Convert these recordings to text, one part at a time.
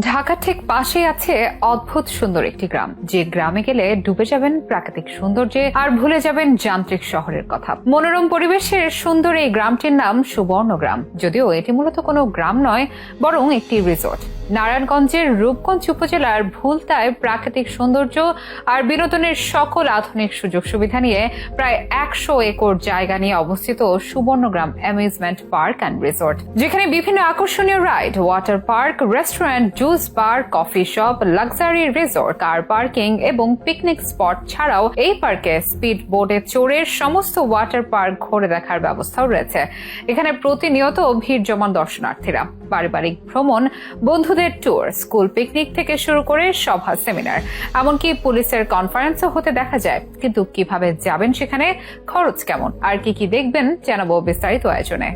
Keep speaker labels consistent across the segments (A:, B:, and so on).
A: ঢাকা ঠিক পাশে আছে অদ্ভুত সুন্দর একটি গ্রাম। যে গ্রামে গেলে ডুবে যাবেন প্রাকৃতিক সৌন্দর্যে আর ভুলে যাবেন যান্ত্রিক শহরের কথা। মনোরম পরিবেশের সুন্দর এই গ্রামটির নাম সুবর্ণ গ্রাম যদিও এটি মূলত কোনো গ্রাম নয়, বরং একটি রিসোর্ট নারায়ণগঞ্জের রূপগঞ্জ উপজেলার ভুলতায় প্রাকৃতিক সৌন্দর্য আর বিনোদনের সকল আধুনিক সুযোগ সুবিধা নিয়ে প্রায় একশো একর জায়গা নিয়ে অবস্থিত Subarnagram amusement park and resort, যেখানে বিভিন্ন আকর্ষণীয় ride, water park, restaurant, juice bar, coffee shop, luxury resort, car parking এবং পিকনিক স্পট ছাড়াও এই পার্কে স্পিড বোটে চড়ে সমস্ত ওয়াটার পার্ক ঘুরে দেখার ব্যবস্থাও রয়েছে। এখানে প্রতিনিয়ত ভিড় জমান দর্শনার্থীরা। পারিবারিক ভ্রমণ বন্ধুদের ট্যুর স্কুল পিকনিক থেকে শুরু করে সভা সেমিনার এমনকি পুলিশের কনফারেন্সও হতে দেখা যায়। কিন্তু কীভাবে যাবেন সেখানে খরচ কেমন? আর কি কি দেখবেন জানাব বিস্তারিত আয়োজনে।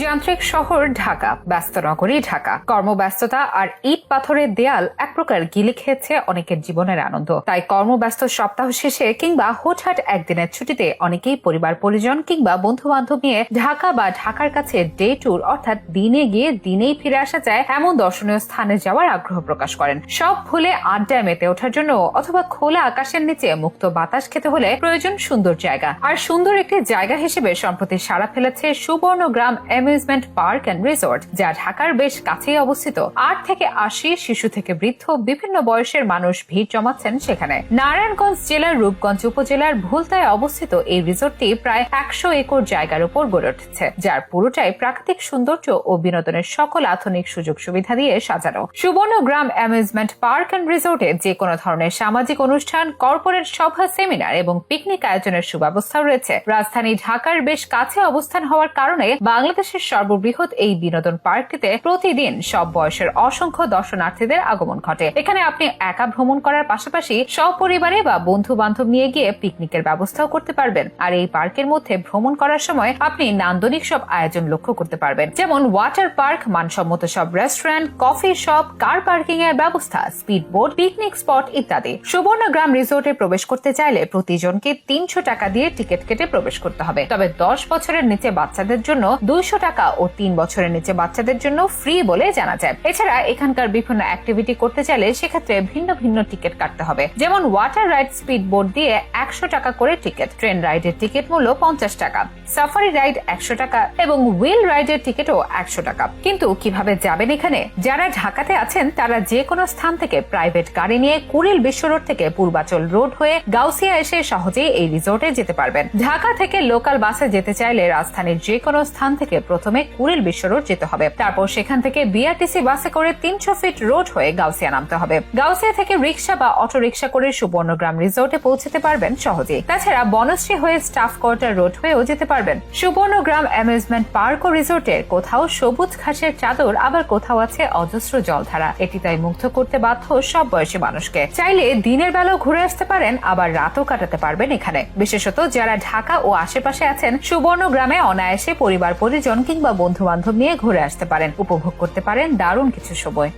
A: যান্ত্রিক শহর ঢাকা, ব্যস্ত নগরী ঢাকা। কর্মব্যস্ততা আর ইট পাথরের দেয়াল এক প্রকার গিলে খেয়েছে অনেকের জীবনের আনন্দ। তাই কর্মব্যস্ত সপ্তাহ শেষে কিংবা হুটহাট একদিনের ছুটিতে অনেকেই পরিবার, পরিজন কিংবা বন্ধু বান্ধব নিয়ে ঢাকা বা ঢাকার কাছে ডে ট্যুর অর্থাৎ দিনে গিয়ে দিনেই ফিরে আসা যায় এমন দর্শনীয় স্থানে যাওয়ার আগ্রহ প্রকাশ করেন। সব ভুলে আড্ডায় মেতে ওঠার জন্য অথবা খোলা আকাশের নিচে মুক্ত বাতাস খেতে হলে প্রয়োজন সুন্দর জায়গা। আর সুন্দর একটি জায়গা হিসেবে সম্প্রতি সারা ফেলেছে Subarna Subarnagram amusement park and resort, যা ঢাকার বেশ কাছেই অবস্থিত। আট থেকে আশি শিশু থেকে বৃদ্ধ বিভিন্ন বয়সের মানুষ ভিড় জমাচ্ছেন সেখানে। নারায়ণগঞ্জ জেলার রূপগঞ্জ উপজেলার ভুলতায় অবস্থিত এই রিসোর্টটি প্রায় একশো একর জায়গার উপর গড়ে উঠেছে, যার পুরোটাই প্রাকৃতিক সৌন্দর্য ও বিনোদনের সকল আধুনিক সুযোগ সুবিধা দিয়ে সাজানো। সুবর্ণগ্রাম অ্যামিউজমেন্ট পার্ক অ্যান্ড রিসোর্টে যে কোনো ধরনের সামাজিক অনুষ্ঠান, কর্পোরেট সভা, সেমিনার এবং পিকনিক আয়োজনের সুব্যবস্থাও রয়েছে। রাজধানী ঢাকার বেশ কাছে অবস্থান হওয়ার কারণে বাংলাদেশের সর্ববৃহৎ এই বিনোদন পার্কটিতে প্রতিদিন সব বয়সের অসংখ্য দর্শনার্থীদের আগমন ঘটে। এখানে আপনি একা ভ্রমণ করার পাশাপাশি সপরিবারে বা বন্ধু বান্ধব নিয়ে গিয়ে পিকনিকের ব্যবস্থাও করতে পারবেন। আর এই পার্কের মধ্যে ভ্রমণ করার সময় আপনি নান্দনিক সব আয়োজন লক্ষ্য করতে পারবেন। যেমন ওয়াটার পার্ক মানসম্মত সব restaurant coffee shop car parking এর ব্যবস্থা স্পিড বোট পিকনিক স্পট ইত্যাদি সুবর্ণগ্রাম রিসোর্টে প্রবেশ করতে চাইলে প্রতিজনকে তিনশো টাকা দিয়ে টিকিট কেটে প্রবেশ করতে হবে। তবে দশ বছরের নিচে বাচ্চাদের জন্য দুইশো টাকা ও তিন বছরের নিচে বাচ্চাদের জন্য ফ্রি বলে জানা যায়। এছাড়া এখানকার বিভিন্ন অ্যাক্টিভিটি করতে চাইলে সেক্ষেত্রে ভিন্ন ভিন্ন টিকিট কাটতে হবে। যেমন ওয়াটার রাইড স্পিড বোট দিয়ে একশো টাকা করে টিকিট ট্রেন রাইডের টিকিট মূল্য পঞ্চাশ টাকা সাফারি রাইড একশো টাকা এবং হুইল রাইডের টিকিটও একশো টাকা। কিন্তু কীভাবে যাবেন এখানে? যারা ঢাকাতে আছেন, তারা যে কোনো স্থান থেকে প্রাইভেট গাড়ি নিয়ে কুড়িল বিশ্ব রোড থেকে পূর্বাচল রোড হয়ে গাউসিয়া এসে সহজেই এই রিসোর্টে যেতে পারবেন। ঢাকা থেকে লোকাল বাসে যেতে চাইলে রাজধানীর যে কোনো স্থান থেকে প্রথমে কুড়িল বিশ্ব রোড যেতে হবে। তারপর সেখান থেকে বিআরটিসি বাসে করে তিনশো ফিট রোড হয়ে গাউসিয়া নামতে হবে। গাউসিয়া থেকে রিক্সা বা অটো রিক্সা করে সুবর্ণগ্রাম রিসোর্টে পৌঁছতে পারবেন সহজেই। তাছাড়া বনশ্রী হয়ে স্টাফ কোয়ার্টার রোড হয়েও যেতে পারবেন। সুবর্ণগ্রাম অ্যামিউজমেন্ট পার্ক ও রিসোর্টের কোথাও সবুজ ঘাসের চাদর, আবার কোথাও আছে অজস্র জলধারা। এটি তাই মুগ্ধ করতে বাধ্য সব বয়সী মানুষকে। চাইলে দিনের বেলাও ঘুরে আসতে পারেন, আবার রাতও কাটাতে পারবেন এখানে। বিশেষত যারা ঢাকা ও আশেপাশে আছেন, সুবর্ণগ্রামে অনায়াসে পরিবার পরিজন কিংবা বন্ধু বান্ধব নিয়ে ঘুরে আসতে পারেন উপভোগ করতে পারেন দারুণ কিছু সময়।